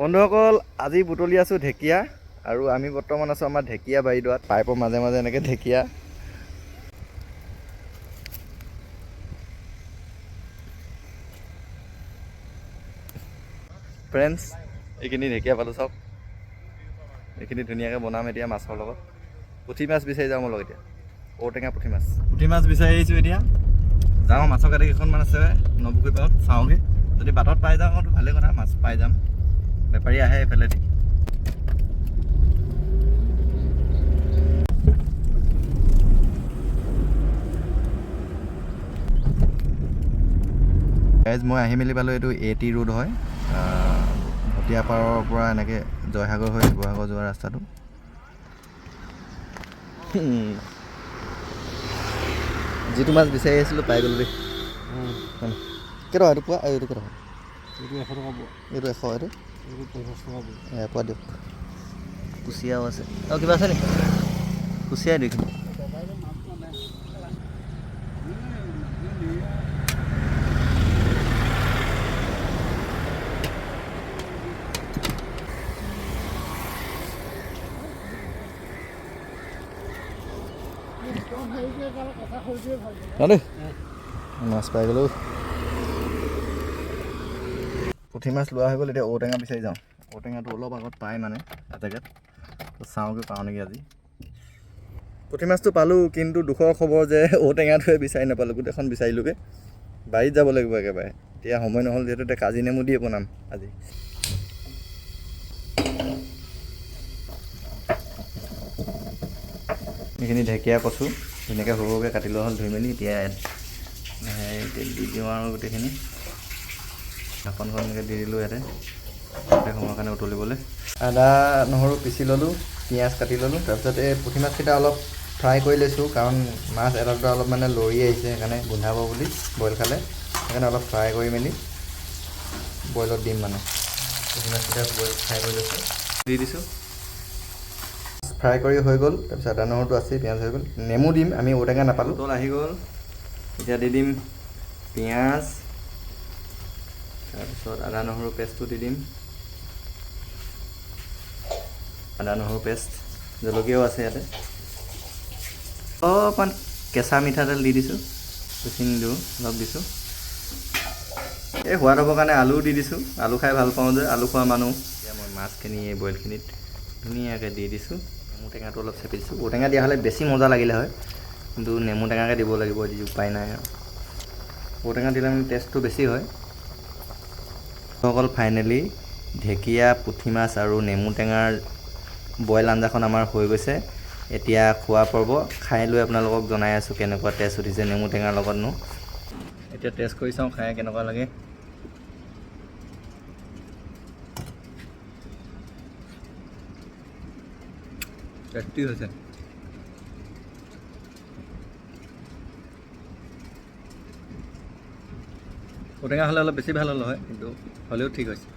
বন্ধুসকল আজি বুটলি আছোঁ ঢেকীয়া আৰু আমি বৰ্তমান আছোঁ আমাৰ ঢেকীয়া বাৰীডৰাত পাইপৰ মাজে মাজে এনেকৈ ঢেকীয়া। ফ্ৰেণ্ডছ এইখিনি ঢেকীয়া পালোঁ চাওক। এইখিনি ধুনীয়াকৈ বনাম এতিয়া মাছৰ লগত। পুঠি মাছ বিচাৰি যাওঁ মোৰ লগত এতিয়া। ঔটেঙা পুঠি মাছ। পুঠি মাছ বিচাৰি আহিছোঁ এতিয়া। যাওঁ মাছৰ কাটি কেইখনমান আছে নবুকুৰি পাৰত চাওঁগৈ। যদি বাটত পাই যাওঁ ভালেই কথা মাছ পাই যাম। বেপাৰী আহে এইফালে দি গাইজ মই আহি মেলি পালোঁ এইটো এ টি ৰোড হয়। আহ, ভটিয়া পাৰৰ পৰা এনেকৈ জয়সাগৰ হৈ শিৱসাগৰ যোৱা ৰাস্তাটো। যিটো মাছ বিচাৰি আহিছিলোঁ পাই গ'লোঁ দেই। হয়। কেইটকা এইটো পোৱা এইটো কেইটকা? এইটো এশ টকা পোৱা। এইটো এশ এইটো? এয়া দিয়ক। কুচিয়াও আছে। আৰু কিবা আছে নেকি কুচিয়াই দিয়ক। মাছ পাই গ'লোঁ। পুঠি মাছ লোৱা হৈ গ'ল এতিয়া ঔটেঙা বিচাৰি যাওঁ। ঔটেঙাটো অলপ আগত পাই মানে এজেগাত তো চাওঁগৈ পাওঁ নেকি আজি? পুঠি মাছটো পালোঁ কিন্তু দুখৰ খবৰ যে ঔটেঙাটোৱে বিচাৰি নাপালোঁ গোটেইখন বিচাৰিলোগৈ। বাৰীত যাব লাগিব একেবাৰে। এতিয়া সময় নহ'ল যিহেতু এতিয়া কাজি নেমু দিয়ে বনাম আজি। এইখিনি ঢেকীয়া কচু ধুনীয়াকৈ সৰু সৰুকৈ কাটি লোৱা হ'ল ধুই মেলি এতিয়া দি দিওঁ আৰু গোটেইখিনি। এনেকৈ দি দিলোঁ ইয়াতে। গোটেই সময়ৰ কাৰণে উতলিবলৈ আদা, নহৰু পিচি ল'লোঁ, পিঁয়াজ কাটি ল'লোঁ, তাৰপিছত এই পুঠি মাছকেইটা অলপ ফ্ৰাই কৰি লৈছোঁ, কাৰণ মাছ এটা দুটা অলপ মানে লৰি আহিছে, সেইকাৰণে গোন্ধাব বুলি বইল খালে। সেইকাৰণে অলপ ফ্ৰাই কৰি মেলি বইলত দিম মানে। পুঠি মাছকেইটা বইল ফ্ৰাই কৰি লৈছোঁ। দি দিছোঁ। ফ্ৰাই কৰি হৈ গ'ল, তাৰপিছত আদা, নহৰুটো আছেই, পিঁয়াজ হৈ গ'ল। নেমু দিম, আমি ঔটেঙা নাপালোঁ। উতল আহি গ'ল। এতিয়া দি দিম পিঁয়াজ। তাৰপিছত আদা নহৰু পেষ্টটো দি দিম। আদা নহৰু পেষ্ট, জলকীয়াও আছে ইয়াতে। অলপমান কেঁচা মিঠাতেল দি দিছোঁ বেছি নিদিওঁ অলপ দিছোঁ। এই সোৱাদ হ'বৰ কাৰণে আলুও দি দিছোঁ, আলু খাই ভালো পাওঁ যে, আলু খোৱা মানুহ। এতিয়া মই মাছখিনি এই বইলখিনিত ধুনীয়াকৈ দি দিছোঁ। নেমু টেঙাটো অলপ চেপি দিছোঁ ঔটেঙা দিয়া হ'লে বেছি মজা লাগিলে হয়, কিন্তু নেমু টেঙাকৈ দিব লাগিব উপায় নাই আৰু। ঔটেঙা দিলে মানে টেষ্টটো বেছি হয়। অকল ফাইনেলি ঢেকীয়া পুঠি মাছ আৰু নেমু টেঙাৰ বইল আঞ্জাখন আমাৰ হৈ গৈছে। এতিয়া খোৱা পৰ্ব খাই লৈ আপোনালোকক জনাই আছোঁ কেনেকুৱা টেষ্ট উঠিছে নেমু টেঙাৰ লগতনো। এতিয়া টেষ্ট কৰি চাওঁ খাই কেনেকুৱা লাগে। টেষ্টি হৈছে। ঔটেঙা হ'লে অলপ বেছি ভালো হ'ল হয় কিন্তু হ'লেও ঠিক হৈছে।